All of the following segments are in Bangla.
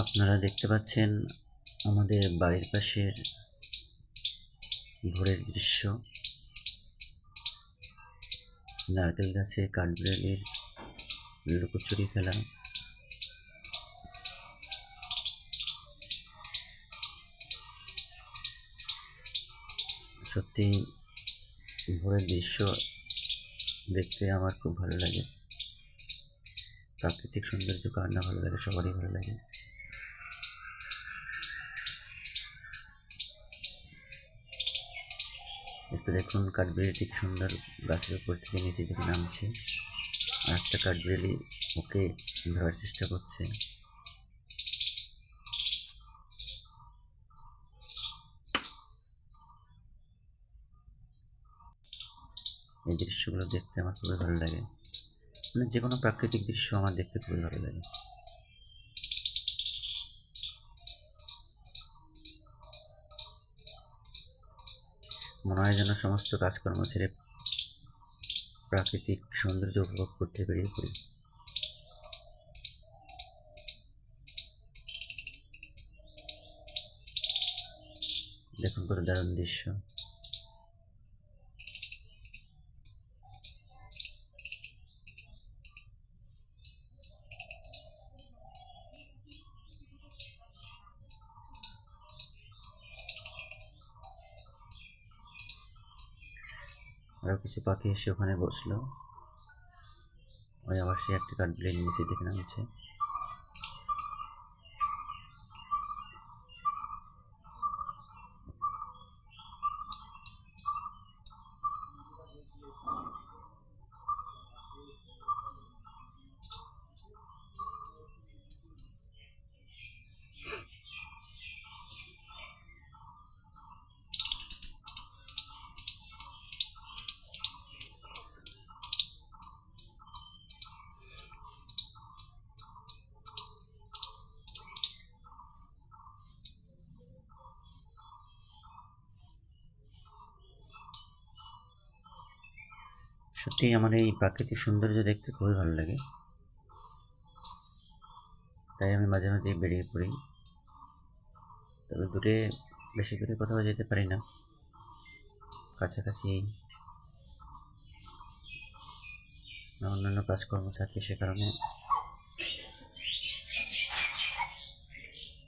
আপনারা দেখতে পাচ্ছেন আমাদের বাড়ির পাশের ভোরের দৃশ্য। নারকেল গাছে কাঠবিড়ালির লুকোচুরি খেলা। সত্যি ভোরের দৃশ্য দেখতে আমার খুব ভালো লাগে। প্রাকৃতিক সৌন্দর্য কার ভালো লাগে, সবারই ভালো লাগে একটু দেখুন কাঠবিড়ালিটি কি সুন্দর গাছের উপর থেকে নিচে দিকে নামছে। আর একটা কাঠবিড়ালি ওকে ধরার চেষ্টা করছে। এই দৃশ্যগুলো দেখতে আমার খুবই ভালো লাগে। মানে যে কোনো প্রাকৃতিক দৃশ্য আমার দেখতে খুবই ভালো লাগে। মনে হয় যেন সমস্ত কাজকর্ম ছেড়ে প্রাকৃতিক সৌন্দর্য উপভোগ করতে বেরিয়ে পড়ি। দেখুন কত দারুণ দৃশ্য। আরও কিছু পাখি এসে ওখানে বসল। ওই আবার সে একটা কাঠবিড়ালি নিচে দিকে নামছে। সত্যি আমার এই প্রাকৃতিক সৌন্দর্য দেখতে খুবই ভালো লাগে। তাই আমি মাঝে মাঝে বেরিয়ে পড়ি। তবে দূরে বেশি দূরে কোথাও যেতে পারি না। কাছাকাছি অন্যান্য কাজকর্ম থাকে সে কারণে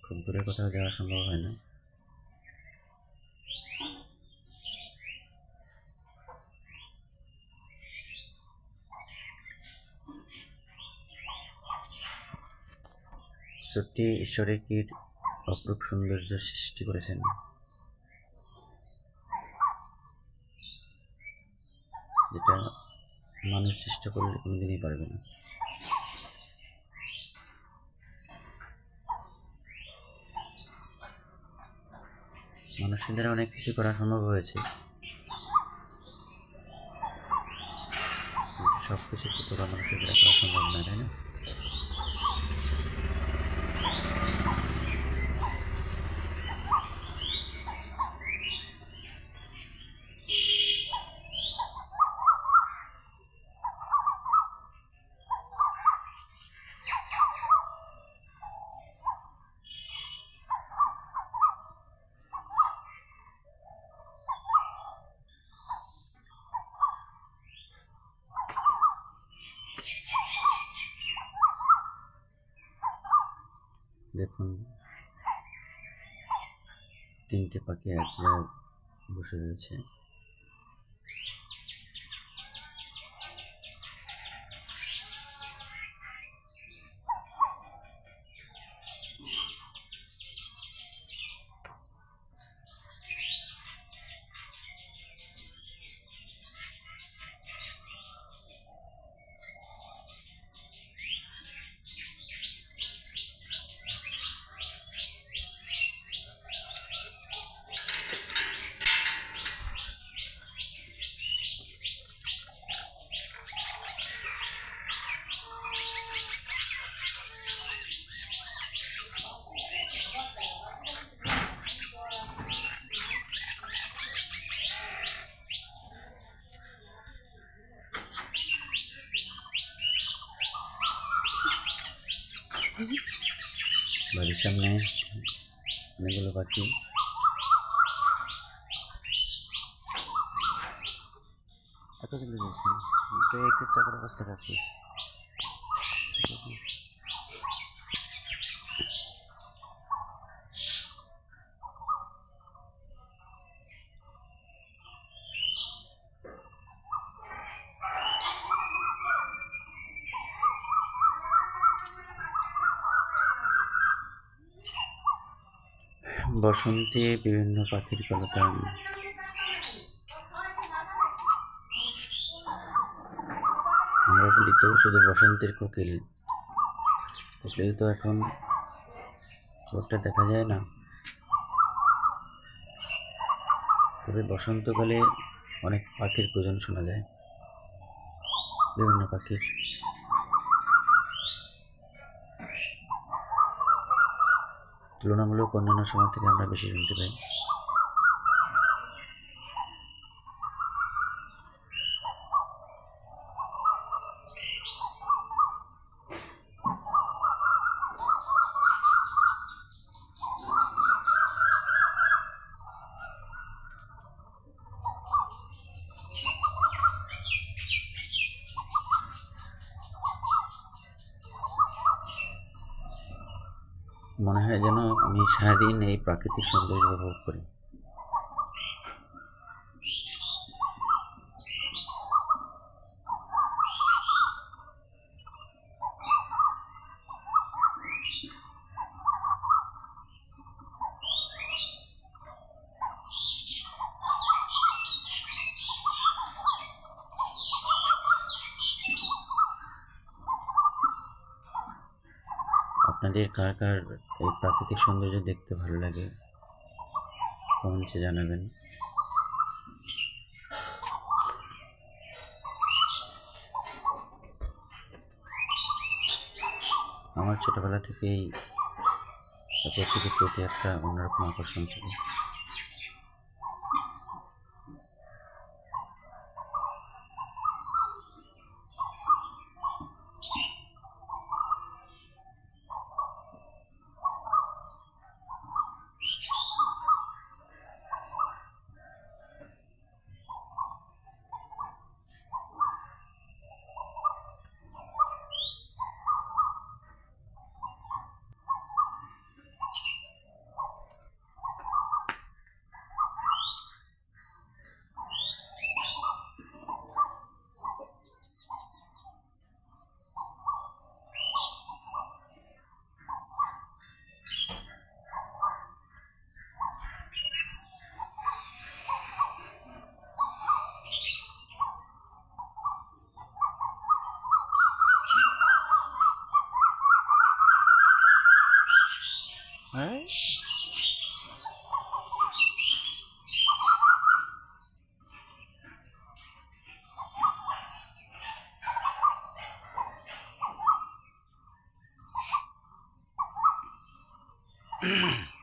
খুব দূরে কোথাও যাওয়া সম্ভব হয় না। সত্যি ঈশ্বরের কি অপরূপ সৌন্দর্য সৃষ্টি করেছেন? যেটা মানুষ চেষ্টা করলে কোনোদিনই পারবে না। মানুষের দ্বারা অনেক কিছু করা সম্ভব হয়েছে। সব কিছু কতটা মানুষের দ্বারা করা সম্ভব না, তাই না? দেখুন তিনটে পাখি এক জায়গায় বসে রয়েছে। বাড়ির সামনে অনেকগুলো পাখি। এত কিন্তু অবস্থা রাখছি বসন্তে বিভিন্ন পাখির কলতান। আমরা বলি তো শুধু বসন্তের কোকিল। কোকিল তো এখন ওটা দেখা যায় না। তবে বসন্তকালে অনেক পাখির প্রজন শোনা যায়। বিভিন্ন পাখির। তুলনামূলক অন্যান্য সময় থেকে আমরা বেশি শুনতে পাই। মনে হয় যেন আমি সারাদিন এই প্রাকৃতিক সৌন্দর্য উপভোগ করি। আপনাদের কার কার এই প্রাকৃতিক সৌন্দর্য দেখতে ভালো লাগে? কমেন্টে জানাবেন। আমার ছোটোবেলা থেকেই প্রকৃতির প্রতি একটা অন্যরকম আকর্ষণ ছিল। Mm-hmm.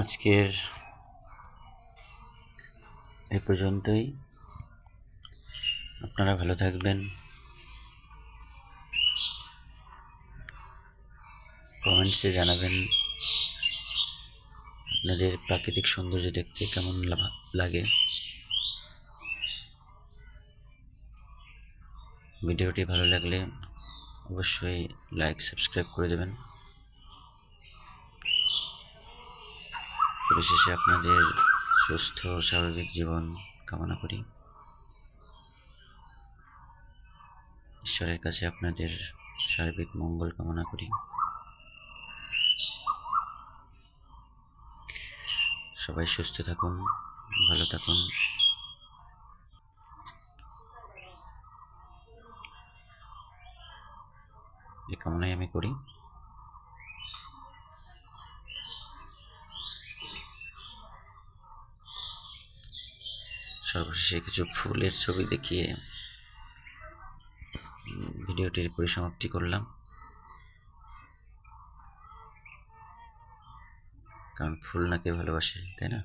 আজকের এ পর্যন্তই। আপনারা ভালো থাকবেন। কমেন্টসে জানাবেন আপনাদের প্রাকৃতিক সৌন্দর্য দেখতে কেমন লাগে ভিডিওটি ভালো লাগলে অবশ্যই লাইক, সাবস্ক্রাইব করে দেবেন। পরিশেষে আপনাদের সুস্থ স্বাভাবিক জীবন কামনা করি। ঈশ্বরের কাছে আপনাদের সার্বিক মঙ্গল কামনা করি। সবাই সুস্থ থাকুন, ভালো থাকুন। এই কামনাই আমি করি। সর্বশেষে কিছু ফুলের ছবি দেখিয়ে ভিডিওটির পরিসমাপ্তি করলাম। কারণ ফুল নাকি ভালোবাসে তাই না?